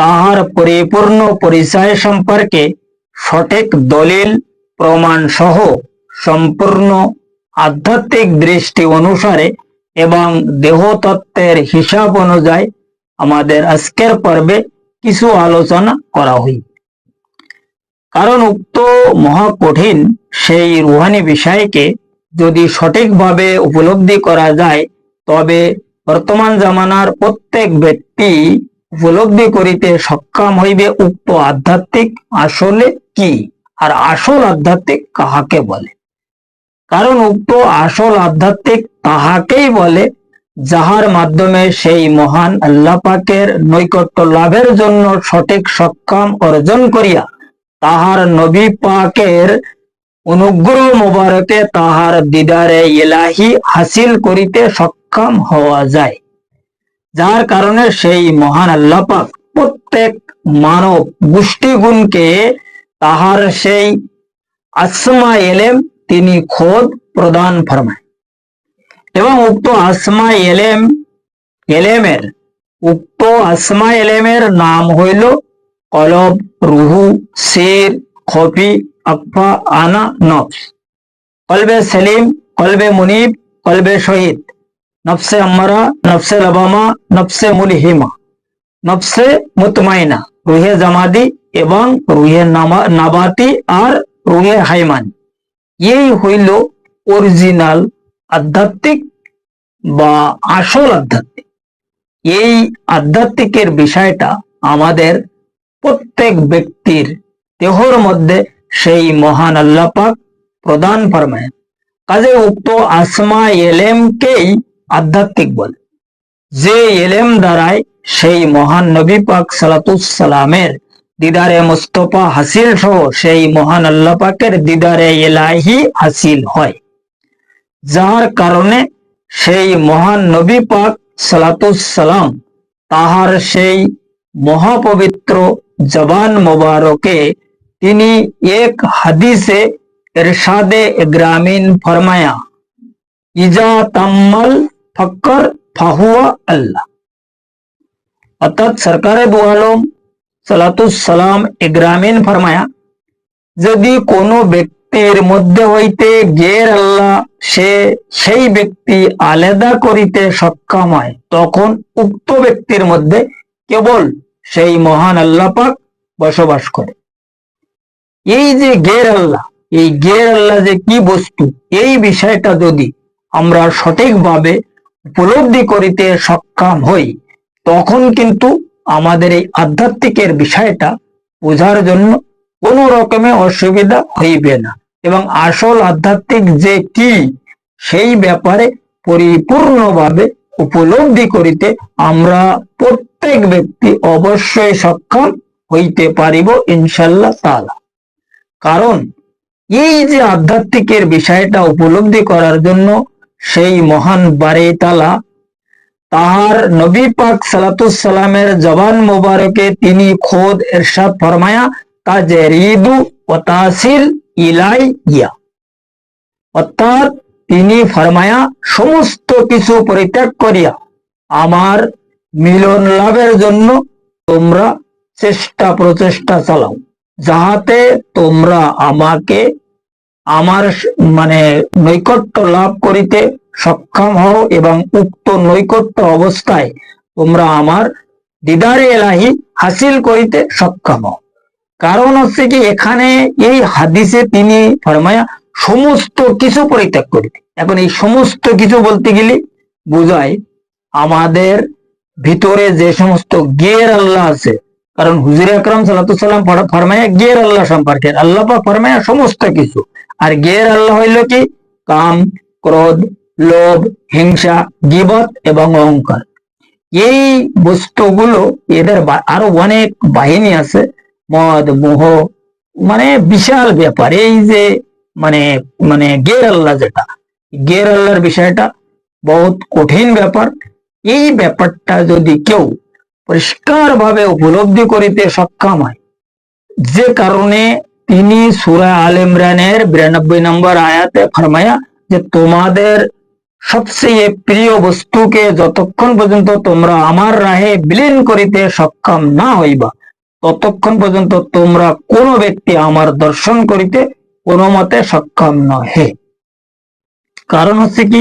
তাহার পরিপূর্ণ পরিচয় সম্পর্কে সঠিক দলিল প্রমাণ সহ সম্পূর্ণ আধ্যাত্মিক দৃষ্টি অনুসারে এবং দেহতত্ত্বের হিসাব অনুযায়ী আমাদের আজকের পর্বে কিছু আলোচনা করা হই। কারণ উক্ত মহা কঠিন সেই রুহানি বিষয়কে যদি সঠিকভাবে উপলব্ধি করা যায়, তবে বর্তমান জামানার প্রত্যেক ব্যক্তি উপলব্ধি করিতে সক্ষম হইবে উক্ত আধ্যাত্মিক আসলে কি? আর আসল আধ্যাত্মিক কাহাকে বলে? কারণ উক্ত আসল আধ্যাত্মিক তাহাকেই বলে, যাহার মাধ্যমে সেই মহান আল্লাপাকের নৈকট্য লাভের জন্য সঠিক সক্ষম অর্জন করিয়া তাহার নবী পাকের অনুগ্রহ মোবারকে তাহার দিদারে ইলাহি হাসিল করিতে সক্ষম হওয়া যায়। যার কারণে সেই মহান আল্লাহ প্রত্যেক মানব গোষ্ঠীগুণকে তাহার সেই আসমা এলেম তিনি খোদ প্রদান ফরমায়। এবং উক্ত আসমা এলেম, এলেমের, উক্ত আসমা এলেমের নাম হইল কলব, রুহু, শির, খফি আফা আনা, নফস। কলবে সেলিম, কলবে মুনিব, কলবে শহীদ। নফসে আম্মারা, নফসে লবামা, নফসে মুলহিমা। নফসে মুতমাইনা, রুহে জামাদি এবং রুহে নাবাতি আর রুহে হাইমান। এই হইল অরিজিনাল আধ্যাত্মিক বা আসল আধ্যাত্মিক। এই আধ্যাত্মিকের বিষয়টা আমাদের প্রত্যেক ব্যক্তির দেহর মধ্যে সেই মহান আল্লাপাক প্রদান ফরমায় কাজে উক্ত আসমা এলেমকেই আধ্যাত্মিক বলে। যে এলেম দ্বারায় সেই মহান নবী পাক সালাতুসালামের দিদারে মুস্তফা হাসিল সহ সেই মহান আল্লাহ পাকের দিদারে এলাহি হাসিল হয়। যার কারণে সেই মহান নবী পাক সালাতুসালাম তাহার সেই মহাপবিত্র জবান মোবারকে তিনি এক হাদিসে ইরশাদে গ্রামীণ ফরমায়া, ইজা তাম্মাল ফক্কর ফাহুয়া আল্লাহ অর্থাৎ সরকারে দু সালাতুসালাম গ্রামীণ ফরমায়া যদি কোনো ব্যক্তির মধ্যে হইতে গের আল্লাহ সে সেই ব্যক্তি আলাদা করিতে সক্ষম হয়, তখন উক্ত ব্যক্তির মধ্যে কেবল সেই মহান আল্লাহ পাক বসবাস করে। এই যে গের আল্লাহ, এই গের আল্লাহ যে কি বস্তু, এই বিষয়টা যদি আমরা সঠিকভাবে উপলব্ধি করিতে সক্ষম হই, তখন কিন্তু আমাদের এই আধ্যাত্মিকের বিষয়টা বোঝার জন্য কোনো রকমের অসুবিধা হইবে না। এবং আসল আধ্যাত্মিক যে কি, সেই ব্যাপারে পরিপূর্ণভাবে উপলব্ধি করিতে আমরা প্রত্যেক ব্যক্তি অবশ্যই সক্ষম হইতে পারিব ইনশাল্লাহ তালা কারণ এই যে আধ্যাত্মিকের বিষয়টা উপলব্ধি করার জন্য সেই মহান বারে তালা তাহার নবী পাক সালাতুসালামের জবান মোবারকে তিনি খোদ এরশাদ ফরমায়া কাজে রিদু ও তাসিল ইলাই ইয়া অর্থাৎ তিনি ফরমায়া, সমস্ত কিছু পরিত্যাগ করিয়া আমার মিলন লাভের জন্য তোমরা চেষ্টা প্রচেষ্টা চালাও, যাহাতে তোমরা আমাকে আমার মানে নৈকট্য লাভ করিতে সক্ষম হও এবং উক্ত নৈকট্য অবস্থায় তোমরা আমার দিদারে এলাহি হাসিল করিতে সক্ষম হও। কারণ হচ্ছে কি, এখানে এই হাদিসে তিনি ফরমায়া সমস্ত কিছু পরিত্যাগ করিতে এখন এই সমস্ত কিছু বলতে গেলে বোঝায় আমাদের ভিতরে যে সমস্ত গের আল্লাহ আছে কারণ হুজুর আকরাম সাল্লাম ফরমায়া গের আল্লাহ সম্পর্কে আল্লাহ ফরমায়া সমস্ত কিছু। আর গের আল্লাহ হইল কি? কাম, ক্রোধ, লোভ, হিংসা, গিবত এবং অহংকার। এই বস্তুগুলো এদের আরও অনেক বাহিনী আছে। মদ, মোহ মানে বিশাল ব্যাপার। এই যে মানে মানে গের আল্লাহ যেটা, গের আল্লাহর বিষয়টা বহুত কঠিন ব্যাপার। এই ব্যাপারটা যদি কেউ পরিষ্কার ভাবে উপলব্ধি করিতে সক্ষম হয়। যে কারণে তিনি সুরা আল ইমরানের বিরানব্বই নম্বর আয়াতে ফরমায়া যে, তোমাদের সবচেয়ে প্রিয় বস্তুকে যতক্ষণ পর্যন্ত তোমরা আমার রাহে বিলীন করিতে সক্ষম না হইবা, ততক্ষণ পর্যন্ত তোমরা কোন ব্যক্তি আমার দর্শন করিতে কোনো মতে সক্ষম নহে। কারণ হচ্ছে কি,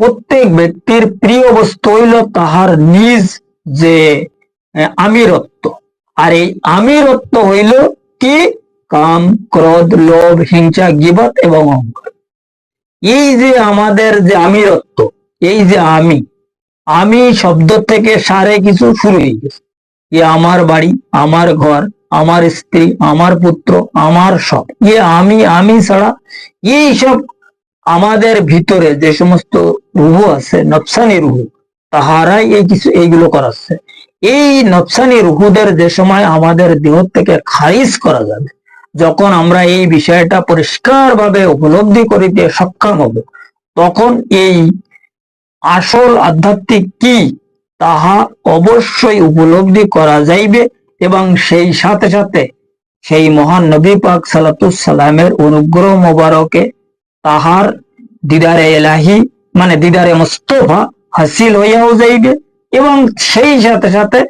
প্রত্যেক ব্যক্তির প্রিয় বস্তু হইল তাহার নিজ যে আমিরত্ব। আর এই আমিরত্ব হইল কি? কাম, ক্রোধ, লোভ, হিংসা, গিবত এবং অহংকার। এই যে আমাদের যে আমিরত্ব, এই যে আমি আমি শব্দ থেকে সারে কিছু শুরু হয়ে গেছে। এ আমার বাড়ি, আমার ঘর, আমার স্ত্রী, আমার পুত্র, আমার সব। এ আমি আমি ছাড়া এই সব আমাদের ভিতরে যে সমস্ত রুহু আছে, নফসানি রুহু তাহারাই এই কিছু, এইগুলো করাচ্ছে। এই নফসানি রুহুদের যে সময় আমাদের দেহ থেকে খারিজ করা যাবে, যখন আমরা এই বিষয়টা পরিষ্কার ভাবে উপলব্ধি করিতে সক্ষম হব, তখন এই আসল আধ্যাত্মিক কি, তাহা অবশ্যই উপলব্ধি করা যাইবে এবং সেই সাথে সাথে সেই মহান নবী পাক সালামের অনুগ্রহ মোবারকে তাহার দিদারে এলাহি মানে দিদারে মুস্তফা হাসিল হইয়াও যাইবে এবং সেই সাথে সাথে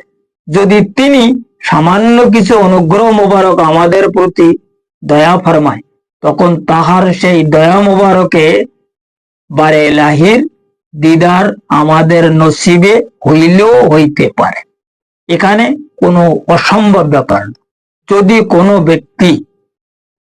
যদি তিনি সামান্য কিছু অনুগ্রহ মোবারক আমাদের প্রতি দয়া ফরমায়, তখন তাহার সেই দয়া মোবারকে বারে এলাহির দিদার আমাদের নসিবে হইলেও হইতে পারে। এখানে কোনো অসম্ভব ব্যাপার যদি কোনো ব্যক্তি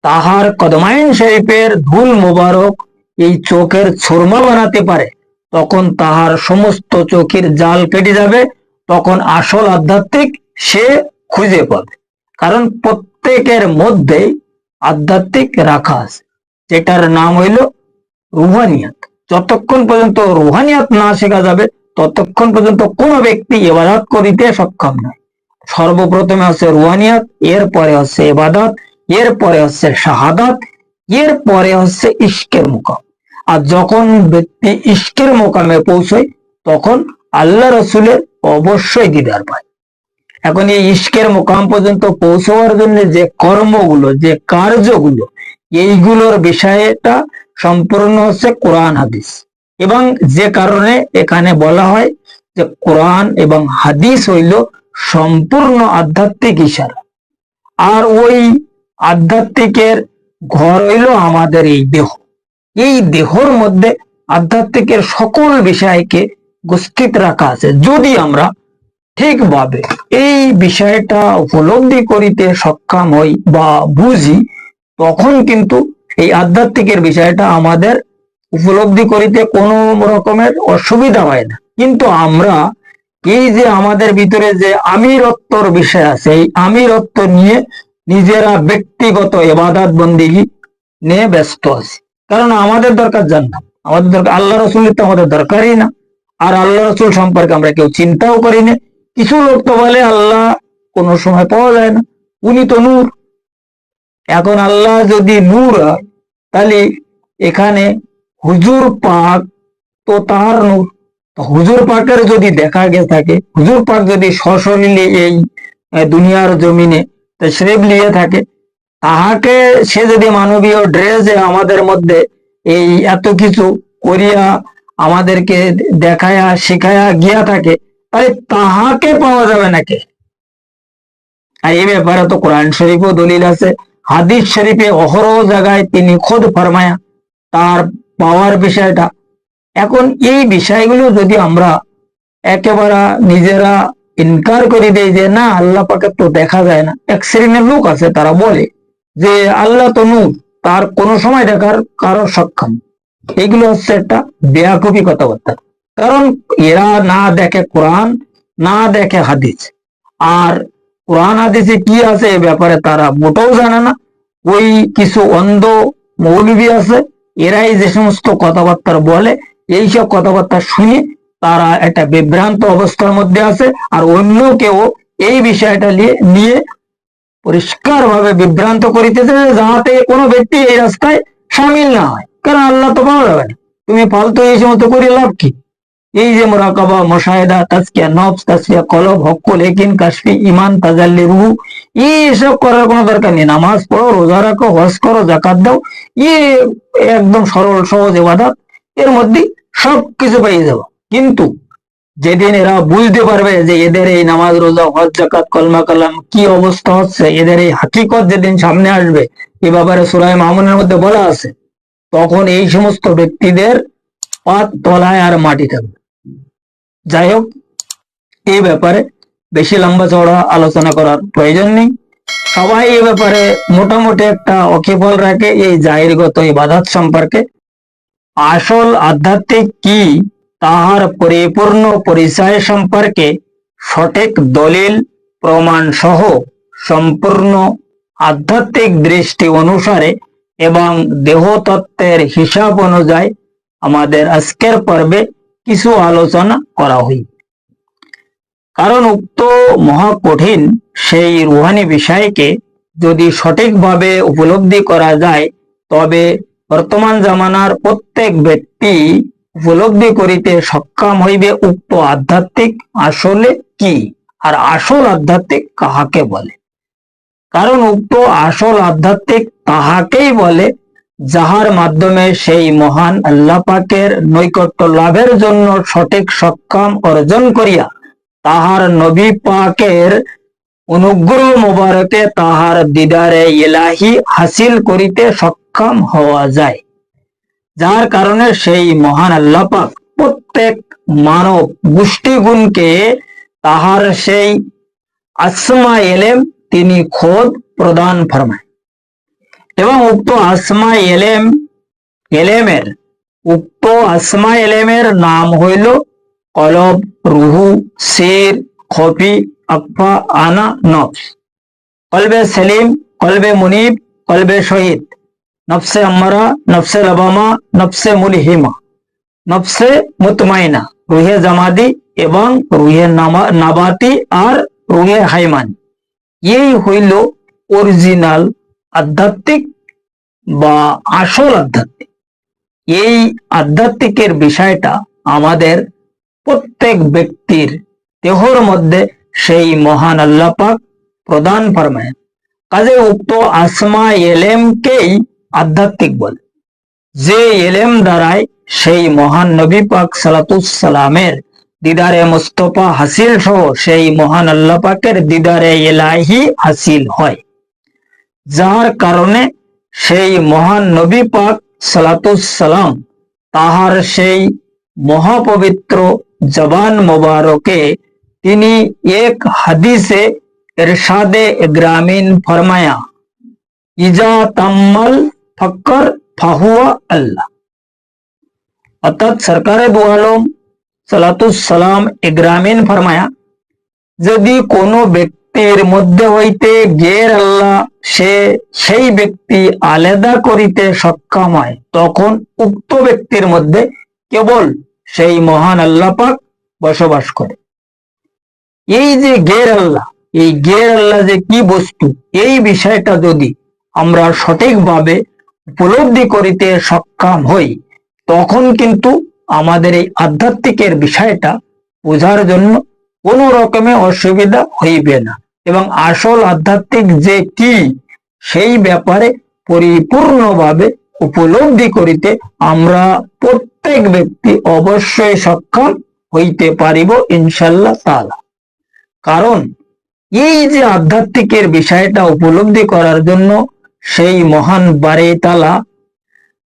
তাহার কদমাইন শরীফের ধুল মোবারক এই চোখের ছুরমা বানাতে পারে তখন তাহার সমস্ত চোখের জাল কেটে যাবে, তখন আসল আধ্যাত্মিক সে খুঁজে পাবে। কারণ প্রত্যেকের মধ্যেই আধ্যাত্মিক রাখা আছে, যেটার নাম হইল রুহানিয়াত। যতক্ষণ পর্যন্ত রুহানিয়াত না শেখা যাবে, ততক্ষণ পর্যন্ত কোনো ব্যক্তি এবাদাত করিতে সক্ষম নয়। সর্বপ্রথমে হচ্ছে রুহানিয়াত, এরপরে হচ্ছে এবাদত, এরপরে হচ্ছে শাহাদাত, এরপরে হচ্ছে ইস্কের মুকাম। আর যখন ব্যক্তি ইস্কের মোকামে পৌঁছয়, তখন আল্লাহ রসুলের অবশ্যই দিদার পায়। এখন এই ইস্কের মোকাম পর্যন্ত পৌঁছাবার জন্য যে কর্মগুলো, যে কার্যগুলো, এইগুলোর বিষয়টা সম্পূর্ণ হচ্ছে কোরআন হাদিস। এবং যে কারণে এখানে বলা হয় যে কোরআন এবং হাদিস হইল সম্পূর্ণ আধ্যাত্মিক ইশারা। আর ওই আধ্যাত্মিকের ঘর হইল আমাদের এই দেহ। এই দেহর মধ্যে আধ্যাত্মিকের সকল বিষয়কে গুস্থিত রাখা আছে। যদি আমরা ঠিকভাবে এই বিষয়টা উপলব্ধি করিতে সক্ষম হই বা বুঝি, তখন কিন্তু এই আধ্যাত্মিকের বিষয়টা আমাদের উপলব্ধি করিতে কোনো রকমের অসুবিধা হয় না। কিন্তু আমরা এই যে আমাদের ভিতরে যে আমিরত্বর বিষয় আছে, এই আমিরত্ব নিয়ে নিজেরা ব্যক্তিগত এবাদাত বন্দিগি নিয়ে ব্যস্ত আছি। কারণ আমাদের দরকার জান্নাত। আমাদের দরকার আল্লাহ রসুলের তো আমাদের দরকারই না। আর আল্লাহ রসুল সম্পর্কে আমরা কেউ চিন্তাও করি না। কিছু লোক তো বলে, আল্লাহ কোনো সময় পাওয়া যায় না। উনি তো নূর। এখন আল্লাহ যদি নূর তাহলে এখানে হুজুর পাক তো তাহার নূর। হুজুর পাকের যদি দেখা গিয়ে থাকে, হুজুর পাক যদি সশরীরে এই দুনিয়ার জমিনে তশরিফ নিয়ে থাকে তাহাকে সে যদি মানবীয় ড্রেসে আমাদের মধ্যে এই এত কিছু করিয়া আমাদেরকে দেখায়া, শেখায়া, গিয়া থাকে, তাহলে তাহাকে পাওয়া যাবে নাকি আর এই ব্যাপারে তো কোরআন শরীফও দলিল আছে। হাদিস শরীফে অহরহ জায়গায় তিনি খোদ ফরমায়া তার পাওয়ার বিষয়টা। এখন এই বিষয়গুলো যদি আমরা একেবারে নিজেরা ইনকার করে দেই যে, না, আল্লাহ পাকে তো দেখা যায় না। এক শ্রেণির লোক আছে, তারা বলে যে আল্লাহ তো নূর, তার কোনো সময় দেখার কারও সক্ষম। এগুলো হচ্ছে একটা বেয়াকুবি কথাবার্তা। কারণ এরা না দেখে কোরআন, না দেখে হাদিস। আর কোরআন হাদিসে কি আছে এ ব্যাপারে তারা মোটেও জানে না। ওই কিছু অন্ধ মৌলবী আছে, এরাই যে সমস্ত কথাবার্তা বলে, এইসব কথাবার্তা শুনে তারা একটা বিভ্রান্ত অবস্থার মধ্যে আছে। আর অন্য কেউ এই বিষয়টা নিয়ে নিয়ে পরিষ্কার ভাবে বিভ্রান্ত করিতেছে যে যাতে কোনো ব্যক্তি এই রাস্তায় সামিল না হয়। কারণ আল্লাহ তো পাওয়া যাবে না। তুমি ফালতু এই সমস্ত করে লাভ কি? এই যে মোরাকাবা, মোশাহেদা, তাজকিয়া, নফস, তাজকিয়া, কলব হক্ক একিন, কাশফি ইমান তাজাল্লি রুহু এই এসব করার কোনো দরকার নেই। নামাজ পড়ো, রোজা রাখো, হজ করো জাকাত দাও ইয়ে একদম সরল, সহজ এবাদত। এর মধ্যে সব কিছু পেয়ে যাব। কিন্তু যেদিন এরা বুঝতে পারবে যে এদের এই নামাজ রোজা, হজ জাকাত কলমা, কালাম কি অবস্থা হচ্ছে, এদের এই হাকিকত যেদিন সামনে আসবে, এ ব্যাপারে সুরায় মামুনের মধ্যে বলা আছে, তখন এই সমস্ত ব্যক্তিদের পাত তলায় আর মাটি থাকবে। যাই হোক এই ব্যাপারে বেশি লম্বা চড়া আলোচনা করার প্রয়োজন নেই। সবাই এই ব্যাপারে মোটামুটি একটা অকিফল রাখে, এই জাহিরগত ইবাদত সম্পর্কে। আসল আধ্যাত্মিক কি তাহার পরিপূর্ণ পরিচয় সম্পর্কে সঠিক দলিল প্রমাণ সহ সম্পূর্ণ আধ্যাত্মিক দৃষ্টি অনুসারে এবং দেহতত্ত্বের হিসাব অনুযায়ী আমাদের আজকের পর্বে কিছু আলোচনা করা হই। কারণ উক্ত মহা কঠিন সেই রুহানি বিষয়কে যদি সঠিকভাবে উপলব্ধি করা যায়, তবে বর্তমান জামানার প্রত্যেক ব্যক্তি উপলব্ধি করিতে সক্ষম হইবে উক্ত আধ্যাত্মিক আসলে কি? আর আসল আধ্যাত্মিক কাহাকে বলে? কারণ উক্ত আসল আধ্যাত্মিক তাহাকেই বলে, যাহার মাধ্যমে সেই মহান আল্লাহ পাকের নৈকট্য লাভের জন্য সঠিক সক্ষম অর্জন করিয়া তাহার নবী পাকের অনুগ্রহ মোবারকে তাহার দিদারে ইলাহি হাসিল করিতে সক্ষম হওয়া যায়। যার কারণে সেই মহান আল্লাহ পাক প্রত্যেক মানব গোষ্ঠীগুণকে তাহার সেই আসমা এলেম তিনি খোদ প্রদান ফরমায়। এবং উক্ত আসমা এলেম, এলেমের, উক্ত আসমা এলেমের নাম হইল কলব, রুহু, শের, খফি আফা আনা, নফস। কলবে সেলিম, কলবে মুনিব, কলবে শহীদ। নফসে আম্মারা, নফসে লবামা, নফসে মুলহিমা। নফসে মুতমাইনা, রুহে জামাদি এবং রুহে নাবাতি আর রুহে হাইমান। এই হইল অরিজিনাল আধ্যাত্মিক বা আসল আধ্যাত্মিক। এই আধ্যাত্মিকের বিষয়টা আমাদের প্রত্যেক ব্যক্তির দেহর মধ্যে সেই মহান আল্লাহ পাক প্রদান ফরমায় কাজে উক্ত আসমা এলেমকেই আধ্যাত্মিক বলে। যে এলেম দ্বারাই সেই মহান নবী পাক সালাতুসালামের দিদারে মুস্তফা হাসিল সহ সেই মহান আল্লাহ পাকের দিদারে এলাহি হাসিল হয়। যার কারণে সেই মহান নবী পাক সালাতুসালাম তাহার সেই মহাপবিত্র জবান মোবারকে তিনি এক হাদিসে ইরশাদে গ্রামীণ ফরমায়া, ইজা তাম্মাল ফক্কর ফাহুয়া আল্লাহ। অর্থাৎ সরকারে দু আলম সালাতুসালাম গ্রামীণ ফরমায়া, যদি কোনো ব্যক্তির মধ্যে হইতে গের আল্লাহ সে সেই ব্যক্তি আলাদা করিতে সক্ষম হয়, তখন উক্ত ব্যক্তির মধ্যে কেবল সেই মহান আল্লাহ পাক বসবাস করে। এই যে গের আল্লাহ, এই গের আল্লাহ যে কি বস্তু, এই বিষয়টা যদি আমরা সঠিকভাবে উপলব্ধি করিতে সক্ষম হই, তখন কিন্তু আমাদের এই আধ্যাত্মিকের বিষয়টা বোঝার জন্য কোনো রকমে অসুবিধা হইবে না। এবং আসল আধ্যাত্মিক যে কি, সেই ব্যাপারে পরিপূর্ণভাবে উপলব্ধি করিতে আমরা প্রত্যেক ব্যক্তি অবশ্যই সক্ষম হইতে পারিব ইনশাল্লাহ তাআলা। কারণ এই যে আধ্যাত্মিকের বিষয়টা উপলব্ধি করার জন্য সেই মহান বারে তালা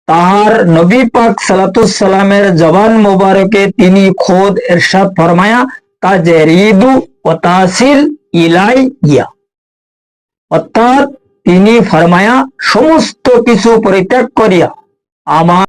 তাহার নবী পাক সালাতুসালামের জবান মোবারকে তিনি খোদ এরশাদ ফরমায়া, কাজে রিদু ও তাসিল ইলাই ইয়া অর্থাৎ তিনি ফরমায়া, সমস্ত কিছু পরিত্যাগ করিয়া আমার